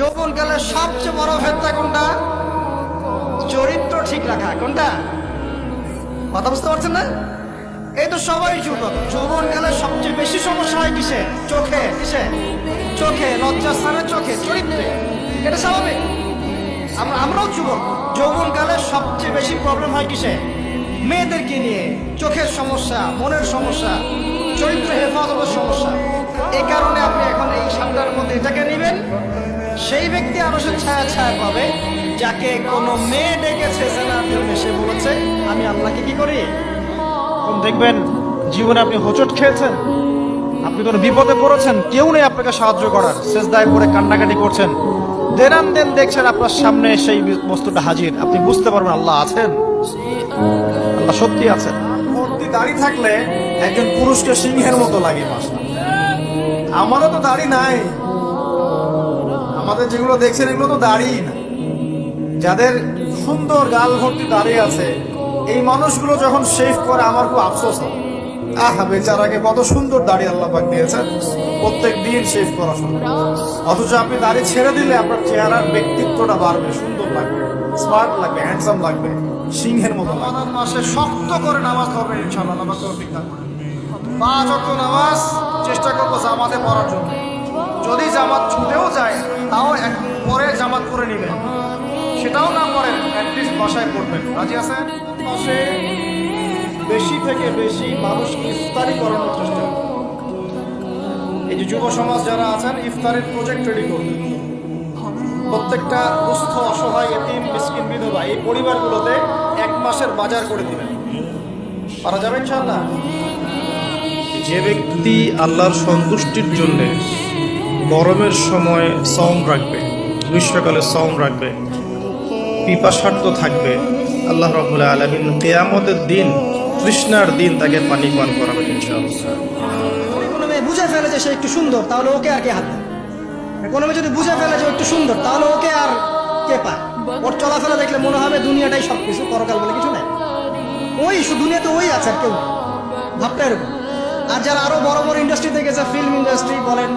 যৌবনকালের সবচেয়ে বড় ফেরতা কোনটা? চরিত্র ঠিক রাখা, কোনটা? কথা বুঝতে পারছেন না? এই তো সবাই যুবক যৌবনকালে সবচেয়ে বেশি সমস্যা হয় কিসে? চোখে কিসে? চোখে লজ্জাস্থানের চোখে, চরিত্রে। এটা স্বাভাবিক। আমরা, আমরাও যুবক যৌবনকালে সবচেয়ে বেশি প্রবলেম হয় কিসে? মেয়েদেরকে নিয়ে, চোখের সমস্যা, মনের সমস্যা, চরিত্র হেফাজতের সমস্যা। এই কারণে আপনি এখন এই সাতটার মধ্যে এটাকে নেবেন। সেই ব্যক্তি আরসের ছায়া ছায়া পাবে, যাকে কোনো মেয়ে ডেকেছে জেনার সে বলেছে, আমি আল্লাহকে কি করি? দেখবেন জীবনে আপনি হোঁচট খেয়েছেন, আপনি কোনো বিপদে পড়েছেন, কেউ নেই আপনাকে সাহায্য করার শেষদায় পড়ে কান্নাকাটি করছেন। দেনান দেন দেখছেন আপনার সামনে সেই বস্তুটা হাজির, আপনি বুঝতে পারবেন আল্লাহ আছেন। আল্লাহ সত্যি আছেন। ভর্তি দাড়ি থাকলে একজন পুরুষকে সিংহের মতো লাগে আমারও তো দাড়ি নাই। যেগুলো দেখছেন, এগুলো তো দাড়ি না। যাদের সুন্দর গাল ভর্তি দাঁড়িয়ে আছে, এই মানুষগুলো যখন শেভ করে, আমার খুব আফসোস হয়। আহা, বেচারাকে কত সুন্দর দাড়ি আল্লাহ পাক দিয়েছেন। প্রত্যেক দিন শেভ করা সম্ভব। অথচ আপনি দাড়ি ছেড়ে দিলে আপনার চেহারার ব্যক্তিত্বটা বাড়বে, সুন্দর লাগবে স্মার্ট লাগবে হ্যান্ডসাম লাগবে, সিংহের মতো মাসে শক্ত করে নামাজ হবে ইনশাআল্লাহ নামাজ তৌফিক পাঁচ অক্ট নামাজ চেষ্টা করব জামাতে পড়ার জন্য। যদি জামাত ছুটেও যায় তাও এক পরে জামাত করে নেবেন সেটাও না করেন অ্যাটলিস্ট বাসায় পড়বেন রাজি আছেন মাসে বেশি থেকে বেশি মানুষকে ইফতারি করানোর চেষ্টা এই যে যুব সমাজ যারা আছেন ইফতারের প্রজেক্ট রেডি করবেন প্রত্যেকটা দুস্থ অসহায় এতিম মিসকিন বিধবা এই পরিবারগুলোতে এক মাসের বাজার করে দিবেন। পারা যাবে ইনশাআল্লাহ? যে ব্যক্তি আল্লাহর সন্তুষ্টির জন্য গরমের সময় সম রাখবে, গ্রীষ্মকালে সম রাখবে, পিপাসার্থ থাকবে। আল্লাহ রবুল্লা আলমিন কেয়ামতের দিন, তৃষ্ণার দিন তাকে পানি পান করাবে বুঝে ফেলে যে সে একটু সুন্দর, তাহলে ওকে আর কে হাত? কোনো যদি বুঝে ফেলে যে একটু সুন্দর, তাহলে ওকে আর কে পায়? ওর চলাফেরা দেখলে মনে হবে দুনিয়াটাই সব কিছু পরকাল বলে কিছু নাই। ওই দুনিয়াতে ওই আছে আর কেউ ভাবটা এরকম। আর যারা আরও বড় বড় ইন্ডাস্ট্রিতে গেছে ফিল্ম ইন্ডাস্ট্রি বলেন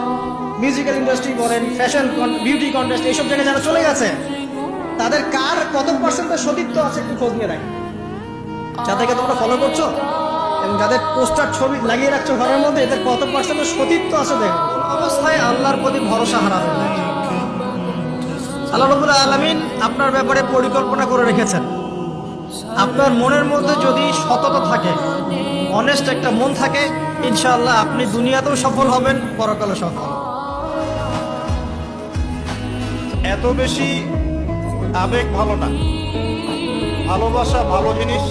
মিউজিক্যাল ইন্ডাস্ট্রি বলেন ফ্যাশন বিউটি কন্টেস্ট এইসব জায়গায় যারা চলে গেছে, তাদের কার কত পার্সেন্টের সতীত্ব আছে একটু খোঁজ নিয়ে রাখি যাদেরকে তোমরা ফলো করছ এবং যাদের পোস্টার ছবি লাগিয়ে রাখছো ঘরের মধ্যে, এদের কত পার্সেন্টের সতীত্ব আছে দেখো। অবস্থায় আল্লাহর প্রতি ভরসা হারাবেন না। আল্লাহ রবুল্লাহ আলমিন আপনার ব্যাপারে পরিকল্পনা করে রেখেছেন। আপনার মনের মধ্যে যদি সততা থাকে অনেস্ট একটা মন থাকে, ইনশাআল্লাহ আপনি দুনিয়াতেও সফল হবেন, পরকালে সফল এত বেশি আবেগ ভালো না। ভালোবাসা ভালো জিনিস,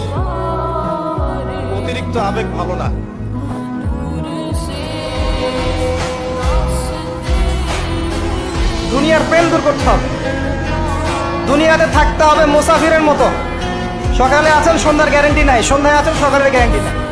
অতিরিক্ত আবেগ ভালো না। দুনিয়ার প্রেম দূর করতে হবে। দুনিয়াতে থাকতে হবে মুসাফিরের মতো। সকালে আছেন সন্ধ্যার গ্যারেন্টি নাই। সন্ধ্যায় আছেন সকালের গ্যারেন্টি নাই।